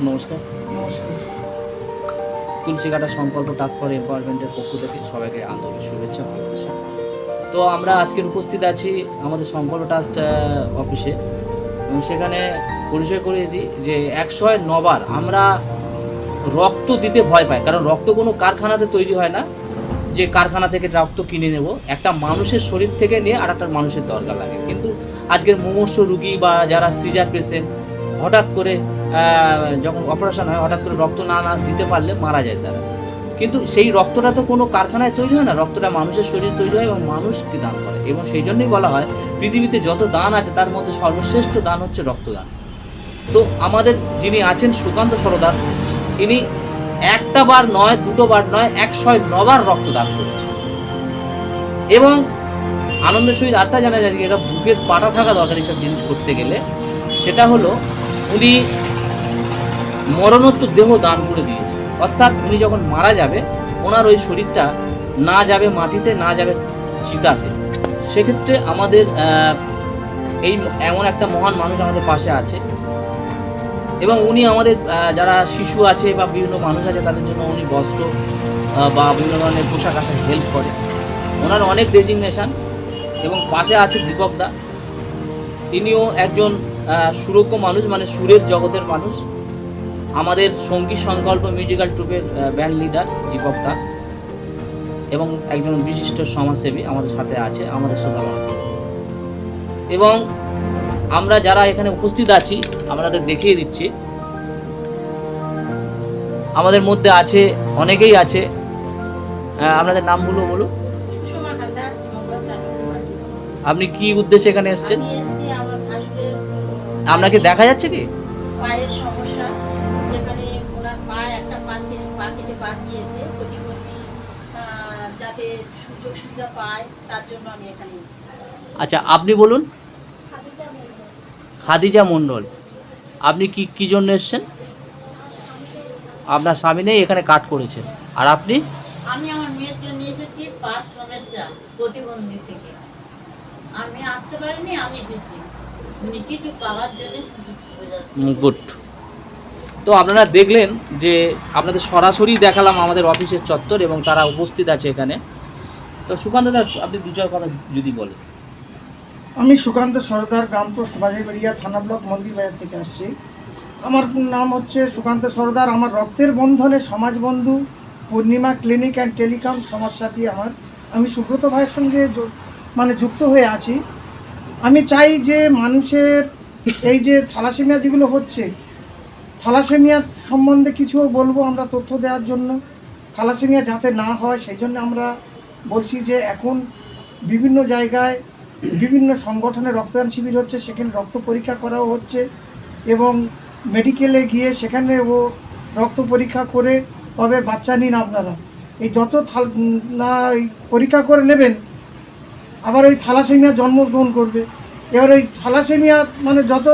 নমস্কার। নমস্কার। তুলসীকাটা সংকল্প টাস্ক ফর এম্পাওয়ারমেন্টের পক্ষ থেকে সবাইকে আন্তরিক শুভেচ্ছা ভালোবাসা। তো আমরা আজকের উপস্থিত আছি আমাদের সংকল্প ট্রাস্ট অফিসে এবং সেখানে পরিচয় করিয়ে দিই যে একশো নবার আমরা রক্ত দিতে ভয় পাই। কারণ রক্ত কোনো কারখানাতে তৈরি হয় না। যে কারখানা থেকে রক্ত কিনে নেব। একটা মানুষের শরীর থেকে নিয়ে আর একটা মানুষের দরকার লাগে। কিন্তু আজকের মুমূর্ষ রুগী বা যারা সিজার পেশেন্ট হঠাৎ করে যখন অপারেশন হয়, হঠাৎ করে রক্ত না না দিতে পারলে মারা যায় তারা। কিন্তু সেই রক্তটা তো কোনো কারখানায় তৈরি হয় না। রক্তটা মানুষের শরীরে তৈরি হয় এবং মানুষকে দান করে? এবং সেই জন্যই বলা হয়, পৃথিবীতে যত দান আছে, তার মধ্যে সর্বশ্রেষ্ঠ দান হচ্ছে রক্তদান। তো আমাদের যিনি আছেন সুকান্ত সরদার, ইনি একটা বার নয়, দুটো বার নয় একশো নবার রক্তদান করেছে এবং আনন্দের সহিত আরটা জানা যায় যে এটা বুকের পাটা থাকা দরকার এইসব জিনিস করতে গেলে। সেটা হলো, উনি মরণোত্তর দেহ দান করে দিয়েছে। অর্থাৎ উনি যখন মারা যাবে, ওনার ওই শরীরটা না যাবে মাটিতে, না যাবে চিতাতে। সেক্ষেত্রে আমাদের এই এমন একটা মহান মানুষ আমাদের পাশে আছে। এবং উনি আমাদের যারা শিশু আছে বা বিভিন্ন মানুষ আছে, তাদের জন্য উনি বস্ত্র বা বিভিন্ন ধরনের পোশাক আশাক হেল্প করে। ওনার অনেক ডেজিগনেশন এবং পাশে আছে দীপক দা। তিনিও একজন সুরক্ষ মানুষ মানে সুরের জগতের মানুষ। আমাদের সংগীত সংকল্প মিউজিক্যাল ট্রুপের ব্যান্ড লিডার দীপক দা এবং একজন বিশিষ্ট সমাজসেবী আমাদের সাথে আছে আমাদের শ্রোতাগণ এবং আমরা যারা এখানে উপস্থিত আছি আমাদের দেখিয়ে দিচ্ছি। আমাদের মধ্যে আছে অনেকেই আছে। আপনাদের নামগুলো বলুন। আপনি কি উদ্দেশ্যে এখানে এসেছেন? আমার আপনাকে দেখা যাচ্ছে কি? পায়ের সমস্যা। কেটে বাদ দিয়েছে। প্রতিবন্ধী যাতে সুযোগ সুবিধা পায় তার জন্য আমি এখানে এসেছি। আচ্ছা আপনি বলুন। খাদিজা মণ্ডল। আপনি কি কি জন্য এসেছেন? আপনার স্বামী নেই এখানে কাট করেছেন। আর আপনি? আমি আমার মেয়ের জন্য এসেছি পাঁচ সমস্যা প্রতিবন্ধী থেকে। আর মেয়ে আসতে পারেনি আমি এসেছি। উনি কিছু পাওয়ার জন্য গুড। তো আপনারা দেখলেন যে আপনাদের সরাসরি দেখালাম আমাদের অফিসের চত্বর এবং তারা উপস্থিত আছে এখানে। তো সুকান্ত দা, আপনি দু চার কথা যদি বলেন। আমি সুকান্ত সরদার, গ্রাম পোস্ট বাজাইবাড়িয়া থানা ব্লক মন্দির বাজার থেকে আসছি। আমার নাম হচ্ছে সুকান্ত সরদার। আমার রক্তের বন্ধনে সমাজ বন্ধু, পূর্ণিমা ক্লিনিক অ্যান্ড টেলিকম সমাজসাথী আমার। আমি সুব্রত ভাইয়ের সঙ্গে মানে যুক্ত হয়ে আছি। আমি চাই যে মানুষের এই যে থ্যালাসেমিয়া যেগুলো হচ্ছে থ্যালাসেমিয়া সম্বন্ধে কিছু বলব আমরা তথ্য দেওয়ার জন্য। থ্যালাসেমিয়া যাতে না হয়, সেই জন্য আমরা বলছি যে এখন বিভিন্ন জায়গায় বিভিন্ন সংগঠনে রক্তদান শিবির হচ্ছে, সেখানে রক্ত পরীক্ষা করাও হচ্ছে এবং মেডিকেলে গিয়ে সেখানে ও রক্ত পরীক্ষা করে তবে বাচ্চা নিন আপনারা। এই যত থাল না পরীক্ষা করে নেবেন, আবার ওই থ্যালাসেমিয়া জন্মগ্রহণ করবে। এবার ওই থ্যালাসেমিয়া মানে যত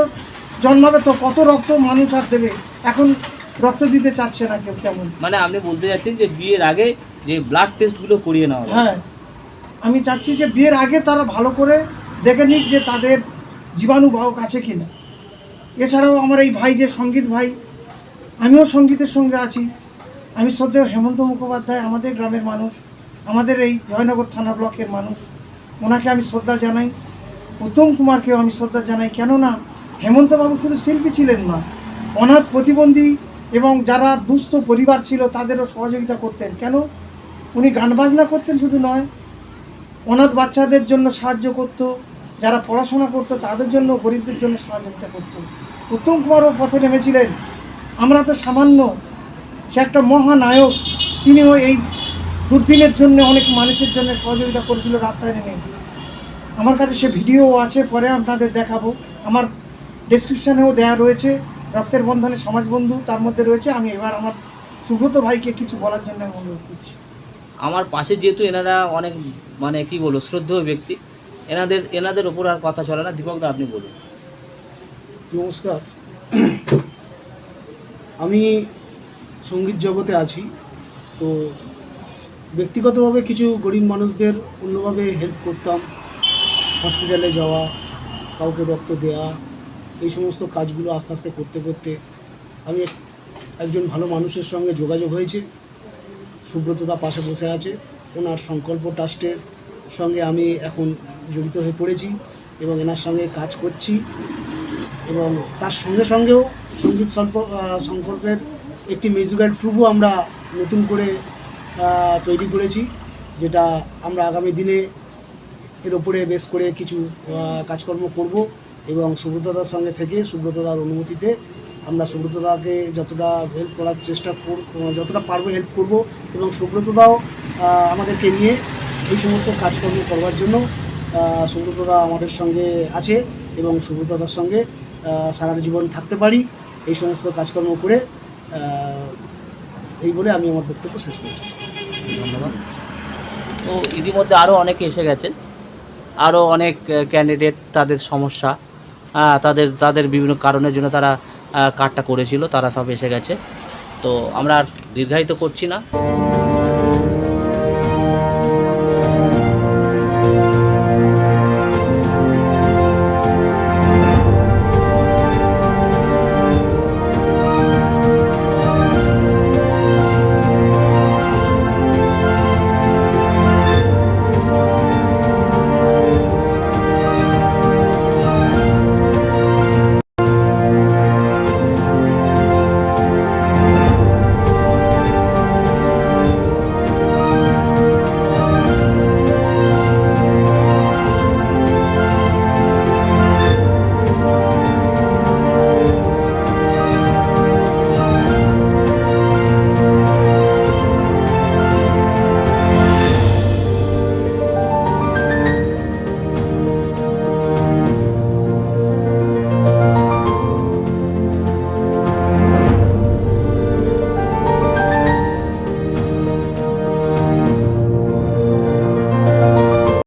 জন্মাবে তো কত রক্ত মানুষ আর দেবে? এখন রক্ত দিতে চাচ্ছে না কেউ তেমন। মানে আপনি বলতে যাচ্ছেন যে বিয়ের আগে যে ব্লাড টেস্টগুলো করিয়ে নেওয়া হ্যাঁ। আমি চাচ্ছি যে বিয়ের আগে তারা ভালো করে দেখে নিক যে তাদের জীবাণু বাহক আছে কি না এছাড়াও আমার এই ভাই যে সংগীত ভাই আমিও সঙ্গীতের সঙ্গে আছি। আমি শ্রদ্ধেয় হেমন্ত মুখোপাধ্যায় আমাদের গ্রামের মানুষ আমাদের এই জয়নগর থানা ব্লকের মানুষ। ওনাকে আমি শ্রদ্ধা জানাই। উত্তম কুমারকেও আমি শ্রদ্ধা জানাই। কেননা হেমন্তবাবু শুধু শিল্পী ছিলেন না, অনাথ প্রতিবন্ধী এবং যারা দুস্থ পরিবার ছিল তাদেরও সহযোগিতা করতেন। কেন? উনি গান বাজনা করতেন শুধু নয়, অনাথ বাচ্চাদের জন্য সাহায্য করতো, যারা পড়াশোনা করতো তাদের জন্য গরিবদের জন্য সহযোগিতা করতো। উত্তম কুমারও পথে নেমেছিলেন। আমরা তো সামান্য, সে একটা মহানায়ক, তিনিও এই দুর্দিনের জন্য অনেক মানুষের জন্য সহযোগিতা করেছিল রাস্তায় নেমে। আমার কাছে সে ভিডিও আছে, পরে আপনাদের দেখাবো। আমার ডেসক্রিপশানেও দেওয়া রয়েছে। রক্তের বন্ধনে সমাজবন্ধু তার মধ্যে রয়েছে। আমি এবার আমার সুব্রত ভাইকে কিছু বলার জন্য অনুরোধ করছি। আমার পাশে যেহেতু এনারা অনেক মানে কি বলব শ্রদ্ধেয় ব্যক্তি এনাদের এনাদের ওপর আর কথা চলে না। দীপক দা আপনি বলুন। নমস্কার। আমি সংগীত জগতে আছি তো ব্যক্তিগতভাবে কিছু গরিব মানুষদের অন্যভাবে হেল্প করতাম। হসপিটালে যাওয়া কাউকে রক্ত দেওয়া এই সমস্ত কাজগুলো আস্তে আস্তে করতে করতে আমি একজন ভালো মানুষের সঙ্গে যোগাযোগ হয়েছে। সুব্রতদা পাশে বসে আছে। ওনার সংকল্প ট্রাস্টের সঙ্গে আমি এখন জড়িত হয়ে পড়েছি এবং এনার সঙ্গে কাজ করছি। এবং তার সঙ্গে সঙ্গেও সংগীত স্বল্প সংকল্পের একটি মিউজিক্যাল ট্রুপও আমরা নতুন করে তৈরি করেছি, যেটা আমরা আগামী দিনে এর ওপরে বেশ করে কিছু কাজকর্ম করব। এবং সুব্রতদার সঙ্গে থেকে সুব্রতদার অনুমতিতে আমরা সুব্রতদাকে যতটা হেল্প করার চেষ্টা কর যতটা পারব হেল্প করব এবং সুব্রতদাও আমাদেরকে নিয়ে এই সমস্ত কাজকর্ম করবার জন্য সুব্রতদা আমাদের সঙ্গে আছে এবং সুব্রতদার সঙ্গে সারা জীবন থাকতে পারি। এই সমস্ত কাজকর্ম করে এই বলে আমি আমার বক্তব্য শেষ করছি। ধন্যবাদ। তো ইতিমধ্যে আরও অনেকে এসে গেছেন। আরও অনেক ক্যান্ডিডেট তাদের সমস্যা তাদের তাদের বিভিন্ন কারণের জন্য তারা কার্ডটা করেছিল, তারা সব এসে গেছে। তো আমরা আর দীর্ঘায়িত করছি না।